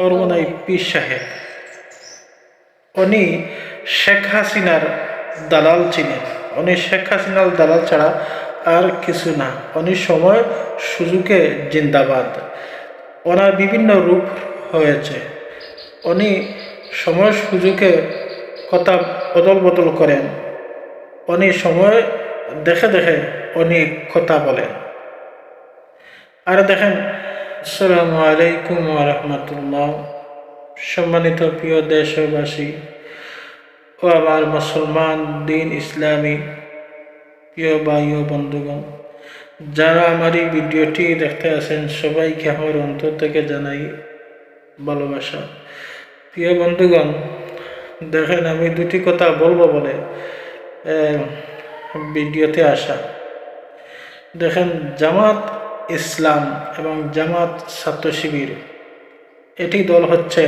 চরমনাই পীর সাহেব। উনি শেখ হাসিনার দালাল ছিলেন। উনি শেখ হাসিনার দালাল ছাড়া আর কিছু না। উনি সময় সুযোগে জিন্দাবাদ। ওনার বিভিন্ন রূপ হয়েছে। উনি সময় সুযোগে কথা বদল বদল করেন। উনি সময় দেখে দেখে উনি কথা বলেন। আর দেখেন আসসালামু আলাইকুম রহমতুল্লাহ। সম্মানিত প্রিয় দেশবাসী ও আমার মুসলমান দিন ইসলামী, প্রিয় ভাই ও বন্ধুগণ, যারা আমার এই ভিডিওটি দেখতে আছেন, সবাইকে আমার অন্তর থেকে জানাই ভালোবাসা। প্রিয় বন্ধুগণ, দেখেন আমি দুটি কথা বলব বলে ভিডিওতে আসা। দেখেন, জামাত ইসলাম এবং জামাত ছাত্র শিবির। এটি দল হচ্ছে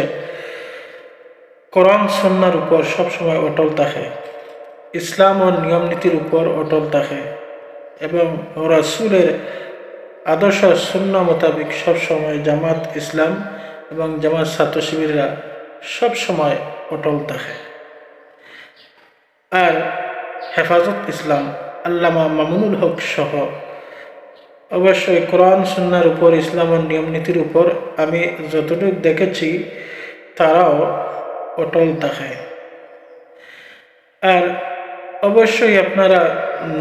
কোরআন সন্ন্যার উপর সবসময় অটল থাকে। ইসলাম ও নিয়ম নীতির উপর অটল থাকে এবং রাসুলের আদর্শ শূন্য মোতাবেক সবসময় জামাত ইসলাম এবং জামাত ছাত্র শিবিররা সবসময় অটল থাকে। আর হেফাজত ইসলাম আল্লামা মামুনুল হক সহ অবশ্যই কোরআন, সুন্নার উপর, ইসলাম ও নিয়ম নীতির উপর আমি যতটুকু দেখেছি, তারাও অটল থাকে আর অবশ্যই আপনারা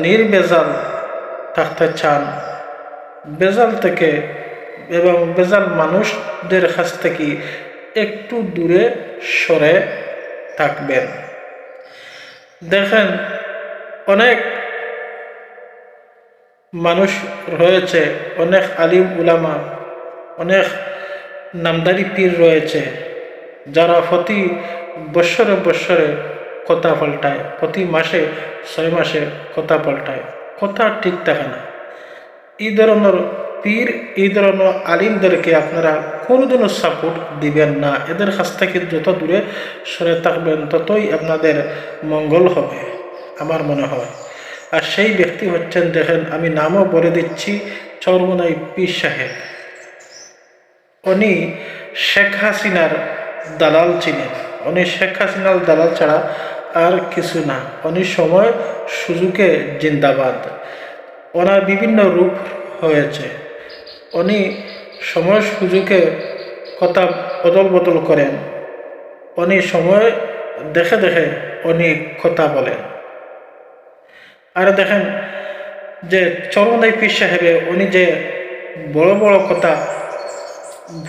নির্বেজাল থাকতে চান। বেজাল থেকে এবং বেজাল মানুষদের কাছ থেকে একটু দূরে সরে থাকবেন। দেখেন, অনেক মানুষ রয়েছে, অনেক আলিম উলামা, অনেক নামদারি পীর রয়েছে, যারা প্রতি বৎসরে বৎসরে কথা পাল্টায়, প্রতি মাসে ছয় মাসে কথা পাল্টায়। কথা ঠিক থাকে না। এই ধরনের পীর, এই ধরনের আলিমদেরকে আপনারা কোনোদিনও সাপোর্ট দিবেন না। এদের কাছ থেকে যত দূরে সরে থাকবেন, ততই আপনাদের মঙ্গল হবে, আমার মনে হয়। আর সেই ব্যক্তি হচ্ছেন, দেখেন, আমি নামও বলে দিচ্ছি, চরমনাই পীর সাহেব। উনি শেখ হাসিনার দালাল ছিলেন। উনি শেখ হাসিনার দালাল ছাড়া আর কিছু না। উনি সময় সুযোগে জিন্দাবাদ। ওনার বিভিন্ন রূপ হয়েছে। উনি সময় সুযোগে কথা বদল বদল করেন। উনি সময় দেখে দেখে উনি কথা বলেন। আর দেখেন যে চরমনাই পীর সাহেবে উনি যে বড় বড় কথা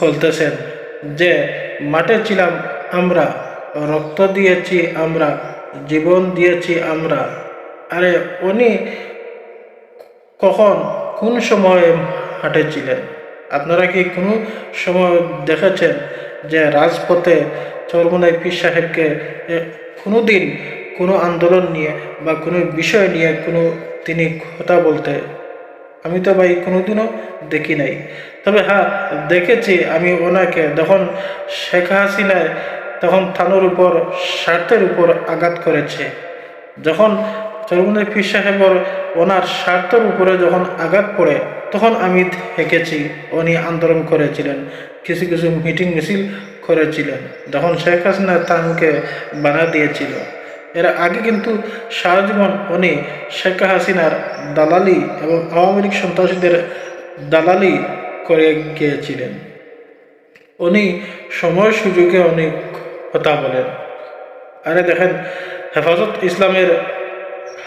বলতেছেন যে, মাঠে ছিলাম আমরা, রক্ত দিয়েছি আমরা, জীবন দিয়েছি আমরা। আরে উনি কখন, কোন সময়ে হাটে ছিলেন? আপনারা কি কোনো সময় দেখেছেন যে রাজপথে চরমনাই পীর সাহেবকে কোনো দিন কোনো আন্দোলন নিয়ে বা কোনো বিষয় নিয়ে কোনো তিনি কথা বলতে, আমি তো ভাই কোনোদিনও দেখি নাই। তবে হ্যাঁ দেখেছি আমি ওনাকে যখন শেখ হাসিনায়, তখন থানোর উপর, স্বার্থের উপর আঘাত করেছে। যখন চরমনাই পীর সাহেবর ওনার স্বার্থের উপরে যখন আঘাত পড়ে, তখন আমি দেখেছি উনি আন্দোলন করেছিলেন, কিছু কিছু মিটিং মিছিল করেছিলেন। যখন শেখ হাসিনা তাকে বানা দিয়েছিল এর আগে কিন্তু সারা জীবন উনি শেখ হাসিনার দালালি এবং আওয়ামী লীগ সন্ত্রাসীদের দালালি করে গিয়েছিলেন। উনি সময় সুযোগে উনি কথা বলেন। আরে দেখেন, হেফাজত ইসলামের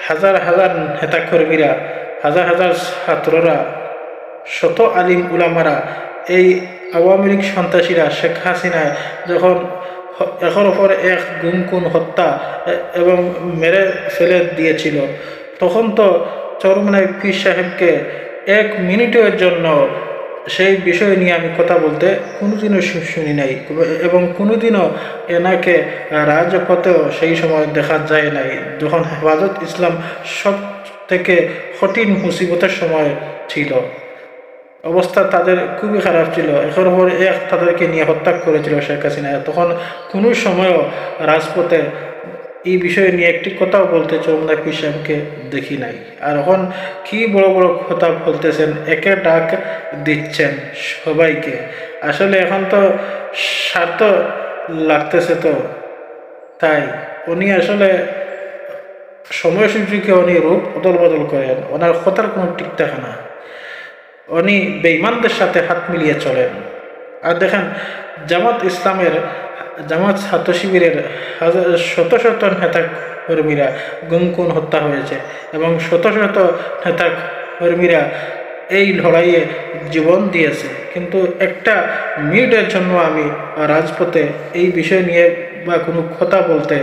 হাজার হাজার নেতাকর্মীরা, হাজার হাজার ছাত্ররা, শত আলিম উলামারা, এই আওয়ামী লীগ সন্ত্রাসীরা শেখ হাসিনায় যখন একের ওপর এক গুম খুন হত্যা এবং মেরে ফেলে দিয়েছিল। তখন তো চরম চরমনাই পীর সাহেবকে এক মিনিটের জন্য সেই বিষয় নিয়ে আমি কথা বলতে কোনোদিনও শুনি নাই, এবং কোনোদিনও এনাকে রাজপথেও সেই সময় দেখা যায় নাই। যখন হেফাজত ইসলাম সব থেকে কঠিন মুসিবতের সময় ছিল। অবস্থা তাদের খুবই খারাপ ছিল। একের পর এক তাদেরকে নিয়ে হত্যা করেছিল শেখ হাসিনা। তখন কোনো সময়ও রাজপথে এই বিষয়ে নিয়ে একটি কথাও বলতে পীর সাহেবকে দেখি নাই। আর এখন কি বড় বড় কথা বলতেছেন, একে ডাক দিচ্ছেন সবাইকে। আসলে এখন তো স্বার্থ লাগতেছে তো। তাই উনি আসলে সময় সুযোগে উনি রূপ অদল বদল করেন। ওনার কথার কোনো ঠিক থাকে না উনি বেঈমানদের সাথে হাত মিলিয়ে চলেন। আর দেখেন, জামাত ইসলামের, জামাত ছাত্র শিবিরের শত শত নেতা কর্মীরা গুমকুন হত্যা হয়েছে এবং শত শত নেতা কর্মীরা এই লড়াইয়ে জীবন দিয়েছে। কিন্তু একটা মিনিটের জন্য আমি রাজপথে এই বিষয় নিয়ে বা কোনো কথা বলতে,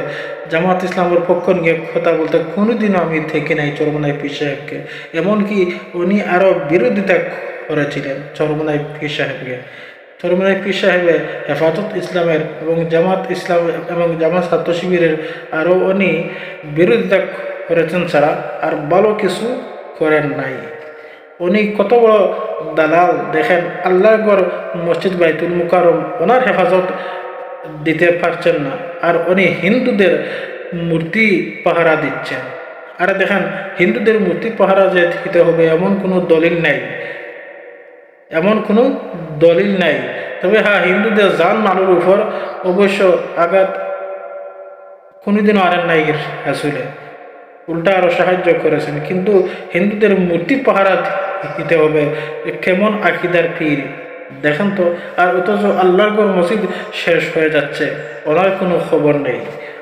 জামাত ইসলামের পক্ষ নিয়ে কথা বলতে কোনোদিনও আমি থেকে নাই চরমনাই পীর সাহেবকে। এমনকি উনি আরও বিরোধিতা করেছিলেন চরমনাই পীর সাহেবকে। চরমনাই পীর সাহেবের হেফাজত ইসলামের এবং জামাত ইসলাম এবং জামাত ছাত্র শিবিরের আরও উনি বিরোধিতা করেছেন ছাড়া আর ভালো কিছু করেন নাই। উনি কত বড় দালাল, দেখেন আল্লাহর গড় মসজিদ বাইতুল মুকারম ওনার হেফাজত দিতে পারছেন না। আর উনি হিন্দুদের মূর্তি পাহারা দিচ্ছেন। আর দেখেন, হিন্দুদের মূর্তি পাহারা যে দিতে হবে এমন কোনো দলিল নাই। এমন কোনো দলিল নাই। তবে হ্যাঁ হিন্দুদের জান মালের উপর অবশ্য আঘাত কোনোদিনও আনেন নাই আসলে উল্টা আরও সাহায্য করেছেন। কিন্তু হিন্দুদের মূর্তি পাহারা দিতে হবে। কেমন আকিদার পীর? দেখেন তো, আর অথচ আল্লাহর গড় মসজিদ শেষ হয়ে যাচ্ছে। ওনার কোনো খবর নেই।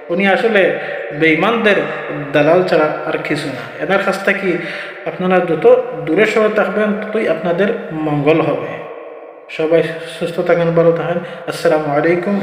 উনি আসলে বেঈমানদের দালাল ছাড়া আর কিছু না। এনার কাছ থেকে আপনারা যত দূরে সরে থাকবেন, ততই আপনাদের মঙ্গল হবে। সবাই সুস্থ থাকেন, ভালো থাকেন। আসসালামু আলাইকুম